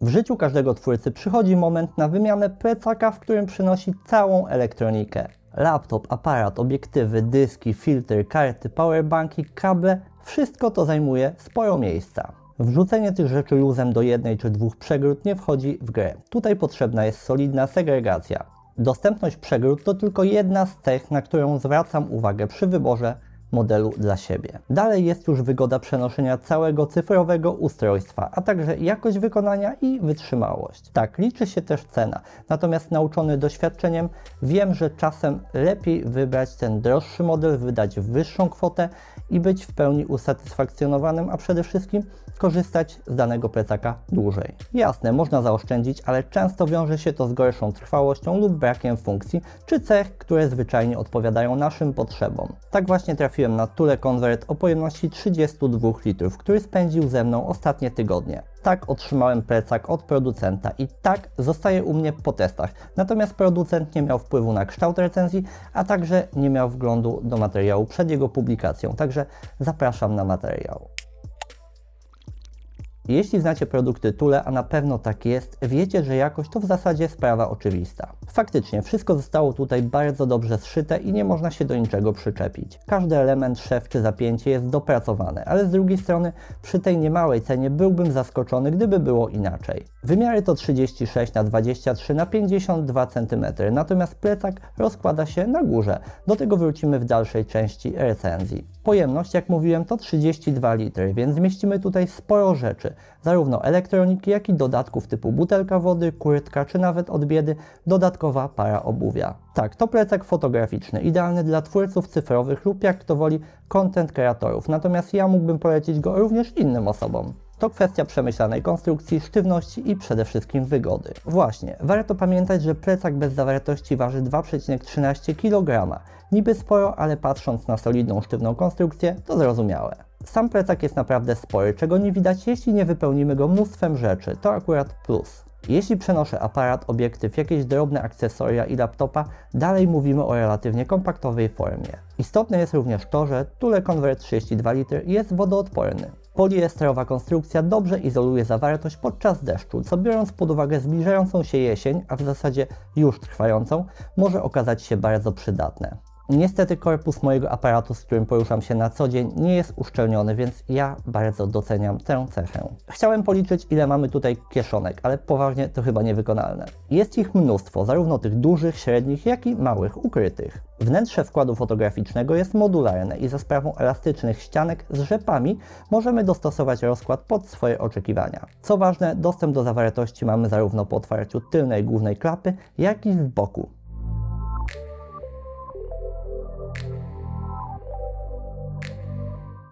W życiu każdego twórcy przychodzi moment na wymianę plecaka, w którym przynosi całą elektronikę. Laptop, aparat, obiektywy, dyski, filtry, karty, powerbanki, kable wszystko to zajmuje sporo miejsca. Wrzucenie tych rzeczy luzem do jednej czy dwóch przegród nie wchodzi w grę. Tutaj potrzebna jest solidna segregacja. Dostępność przegród to tylko jedna z cech, na którą zwracam uwagę przy wyborze modelu dla siebie. Dalej jest już wygoda przenoszenia całego cyfrowego ustrojstwa, a także jakość wykonania i wytrzymałość. Tak, liczy się też cena. Natomiast nauczony doświadczeniem wiem, że czasem lepiej wybrać ten droższy model, wydać wyższą kwotę i być w pełni usatysfakcjonowanym, a przede wszystkim korzystać z danego plecaka dłużej. Jasne, można zaoszczędzić, ale często wiąże się to z gorszą trwałością lub brakiem funkcji czy cech, które zwyczajnie odpowiadają naszym potrzebom. Tak właśnie trafiłem na Tule Convert o pojemności 32 litrów, który spędził ze mną ostatnie tygodnie. Tak otrzymałem plecak od producenta i tak zostaje u mnie po testach. Natomiast producent nie miał wpływu na kształt recenzji, a także nie miał wglądu do materiału przed jego publikacją. Także zapraszam na materiał. Jeśli znacie produkty Tule, a na pewno tak jest, wiecie, że jakość to w zasadzie sprawa oczywista. Faktycznie, wszystko zostało tutaj bardzo dobrze zszyte i nie można się do niczego przyczepić. Każdy element, szef czy zapięcie jest dopracowane, ale z drugiej strony przy tej niemałej cenie byłbym zaskoczony, gdyby było inaczej. Wymiary to 36 na 23 na 52 cm, natomiast plecak rozkłada się na górze. Do tego wrócimy w dalszej części recenzji. Pojemność, jak mówiłem, to 32 litry, więc zmieścimy tutaj sporo rzeczy, zarówno elektroniki, jak i dodatków typu butelka wody, kurtka, czy nawet od biedy dodatkowa para obuwia. Tak, to plecak fotograficzny, idealny dla twórców cyfrowych lub jak kto woli content kreatorów, natomiast ja mógłbym polecić go również innym osobom. To kwestia przemyślanej konstrukcji, sztywności i przede wszystkim wygody. Właśnie, warto pamiętać, że plecak bez zawartości waży 2,13 kg. Niby sporo, ale patrząc na solidną, sztywną konstrukcję, to zrozumiałe. Sam plecak jest naprawdę spory, czego nie widać, jeśli nie wypełnimy go mnóstwem rzeczy. To akurat plus. Jeśli przenoszę aparat, obiektyw, jakieś drobne akcesoria i laptopa, dalej mówimy o relatywnie kompaktowej formie. Istotne jest również to, że Tule Convert 32 litry jest wodoodporny. Poliesterowa konstrukcja dobrze izoluje zawartość podczas deszczu, co biorąc pod uwagę zbliżającą się jesień, a w zasadzie już trwającą, może okazać się bardzo przydatne. Niestety korpus mojego aparatu, z którym poruszam się na co dzień, nie jest uszczelniony, więc ja bardzo doceniam tę cechę. Chciałem policzyć, ile mamy tutaj kieszonek, ale poważnie to chyba niewykonalne. Jest ich mnóstwo, zarówno tych dużych, średnich, jak i małych, ukrytych. Wnętrze wkładu fotograficznego jest modularne i za sprawą elastycznych ścianek z rzepami możemy dostosować rozkład pod swoje oczekiwania. Co ważne, dostęp do zawartości mamy zarówno po otwarciu tylnej głównej klapy, jak i z boku.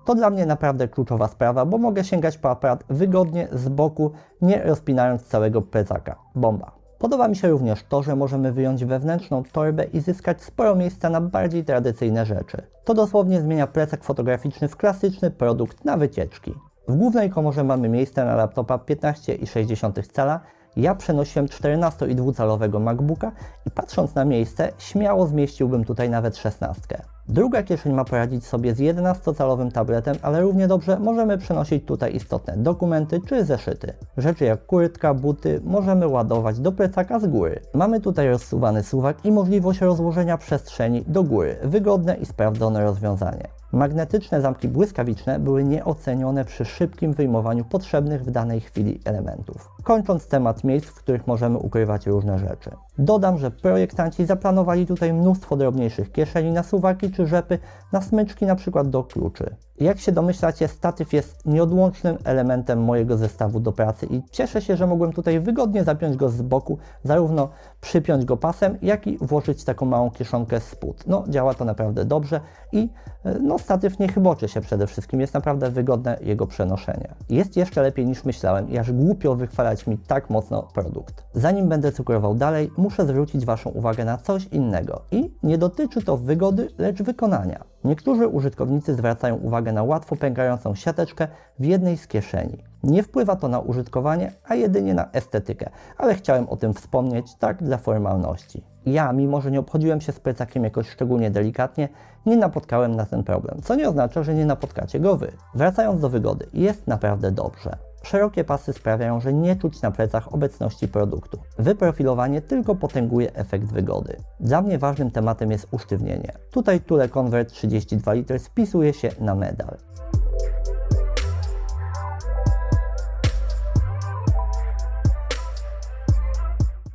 To dla mnie naprawdę kluczowa sprawa, bo mogę sięgać po aparat wygodnie z boku, nie rozpinając całego plecaka. Bomba. Podoba mi się również to, że możemy wyjąć wewnętrzną torbę i zyskać sporo miejsca na bardziej tradycyjne rzeczy. To dosłownie zmienia plecak fotograficzny w klasyczny produkt na wycieczki. W głównej komorze mamy miejsce na laptopa 15,6 cala. Ja przenosiłem 14,2-calowego MacBooka i patrząc na miejsce, śmiało zmieściłbym tutaj nawet 16. Druga kieszeń ma poradzić sobie z 11-calowym tabletem, ale równie dobrze możemy przenosić tutaj istotne dokumenty czy zeszyty. Rzeczy jak kurtka, buty możemy ładować do plecaka z góry. Mamy tutaj rozsuwany suwak i możliwość rozłożenia przestrzeni do góry. Wygodne i sprawdzone rozwiązanie. Magnetyczne zamki błyskawiczne były nieocenione przy szybkim wyjmowaniu potrzebnych w danej chwili elementów. Kończąc temat miejsc, w których możemy ukrywać różne rzeczy. Dodam, że projektanci zaplanowali tutaj mnóstwo drobniejszych kieszeni na suwaki czy rzepy, na smyczki np. do kluczy. Jak się domyślacie, statyw jest nieodłącznym elementem mojego zestawu do pracy i cieszę się, że mogłem tutaj wygodnie zapiąć go z boku, zarówno przypiąć go pasem, jak i włożyć taką małą kieszonkę spód. No, działa to naprawdę dobrze i e, no, statyw nie chyboczy się przede wszystkim, jest naprawdę wygodne jego przenoszenie. Jest jeszcze lepiej niż myślałem i aż głupio wychwalać mi tak mocno produkt. Zanim będę cukrował dalej, muszę zwrócić Waszą uwagę na coś innego i nie dotyczy to wygody, lecz wykonania. Niektórzy użytkownicy zwracają uwagę na łatwo pękającą siateczkę w jednej z kieszeni. Nie wpływa to na użytkowanie, a jedynie na estetykę, ale chciałem o tym wspomnieć tak dla formalności. Ja, mimo że nie obchodziłem się z plecakiem jakoś szczególnie delikatnie, nie napotkałem na ten problem, co nie oznacza, że nie napotkacie go Wy. Wracając do wygody, jest naprawdę dobrze. Szerokie pasy sprawiają, że nie czuć na plecach obecności produktu. Wyprofilowanie tylko potęguje efekt wygody. Dla mnie ważnym tematem jest usztywnienie. Tutaj Tule Convert 32 litry spisuje się na medal.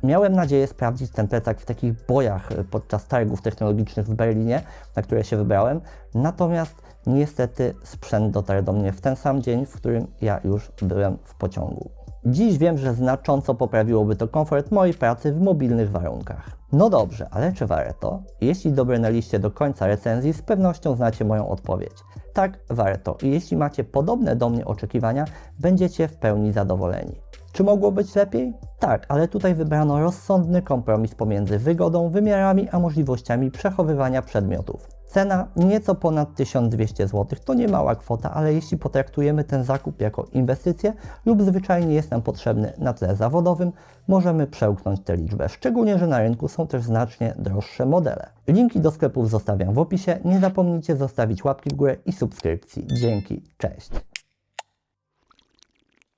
Miałem nadzieję sprawdzić ten plecak w takich bojach podczas targów technologicznych w Berlinie, na które się wybrałem. Natomiast niestety sprzęt dotarł do mnie w ten sam dzień, w którym ja już byłem w pociągu. Dziś wiem, że znacząco poprawiłoby to komfort mojej pracy w mobilnych warunkach. No dobrze, ale czy warto? Jeśli dobrnęliście do końca recenzji, z pewnością znacie moją odpowiedź. Tak, warto. I jeśli macie podobne do mnie oczekiwania, będziecie w pełni zadowoleni. Czy mogło być lepiej? Tak, ale tutaj wybrano rozsądny kompromis pomiędzy wygodą, wymiarami a możliwościami przechowywania przedmiotów. Cena nieco ponad 1200 zł to nie mała kwota, ale jeśli potraktujemy ten zakup jako inwestycję lub zwyczajnie jest nam potrzebny na tle zawodowym, możemy przełknąć tę liczbę, szczególnie, że na rynku są też znacznie droższe modele. Linki do sklepów zostawiam w opisie, nie zapomnijcie zostawić łapki w górę i subskrypcji. Dzięki, cześć!